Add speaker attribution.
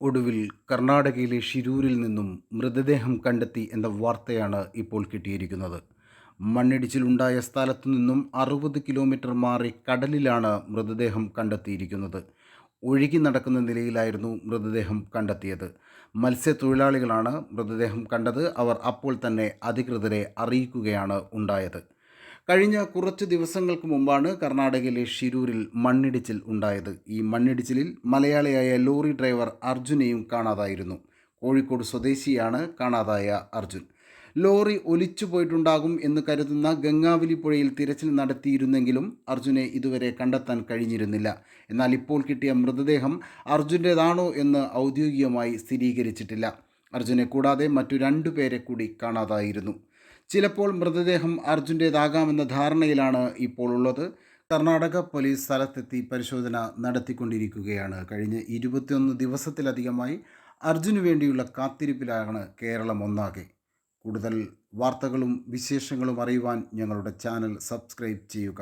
Speaker 1: ഒടുവിൽ കർണാടകയിലെ ഷിരൂരിൽ നിന്നും മൃതദേഹം കണ്ടെത്തി എന്ന വാർത്തയാണ് ഇപ്പോൾ കിട്ടിയിരിക്കുന്നത്. മണ്ണിടിച്ചിലുണ്ടായ സ്ഥലത്തു നിന്നും അറുപത് കിലോമീറ്റർ മാറി കടലിലാണ് മൃതദേഹം കണ്ടെത്തിയിരിക്കുന്നത്. ഒഴുകി നടക്കുന്ന നിലയിലായിരുന്നു മൃതദേഹം കണ്ടെത്തിയത്. മത്സ്യത്തൊഴിലാളികളാണ് മൃതദേഹം കണ്ടത്. അവർ അപ്പോൾ തന്നെ അധികൃതരെ അറിയിക്കുകയാണ് ഉണ്ടായത്. കഴിഞ്ഞ കുറച്ച് ദിവസങ്ങൾക്ക് മുമ്പാണ് കർണാടകയിലെ ഷിരൂരിൽ മണ്ണിടിച്ചിൽ ഉണ്ടായത്. ഈ മണ്ണിടിച്ചിലിൽ മലയാളിയായ ലോറി ഡ്രൈവർ അർജുനെയും കാണാതായിരുന്നു. കോഴിക്കോട് സ്വദേശിയാണ് കാണാതായ അർജുൻ. ലോറി ഒലിച്ചു പോയിട്ടുണ്ടാകും എന്ന് കരുതുന്ന ഗംഗാവലി പുഴയിൽ തിരച്ചിൽ നടത്തിയിരുന്നെങ്കിലും അർജുനെ ഇതുവരെ കണ്ടെത്താൻ കഴിഞ്ഞിരുന്നില്ല. എന്നാൽ ഇപ്പോൾ കിട്ടിയ മൃതദേഹം അർജുന്റേതാണോ എന്ന് ഔദ്യോഗികമായി സ്ഥിരീകരിച്ചിട്ടില്ല. അർജുനെ കൂടാതെ മറ്റു രണ്ടു പേരെ കൂടി കാണാതായിരുന്നു. ചിലപ്പോൾ മൃതദേഹം അർജുന്റേതാകാമെന്ന ധാരണയിലാണ് ഇപ്പോൾ ഉള്ളത്. കർണാടക പോലീസ് സ്ഥലത്തെത്തി പരിശോധന നടത്തിക്കൊണ്ടിരിക്കുകയാണ്. കഴിഞ്ഞ ഇരുപത്തിയൊന്ന് ദിവസത്തിലധികമായി അർജുന് വേണ്ടിയുള്ള കാത്തിരിപ്പിലാണ് കേരളം ഒന്നാകെ. കൂടുതൽ വാർത്തകളും വിശേഷങ്ങളും അറിയുവാൻ ഞങ്ങളുടെ ചാനൽ സബ്സ്ക്രൈബ് ചെയ്യുക.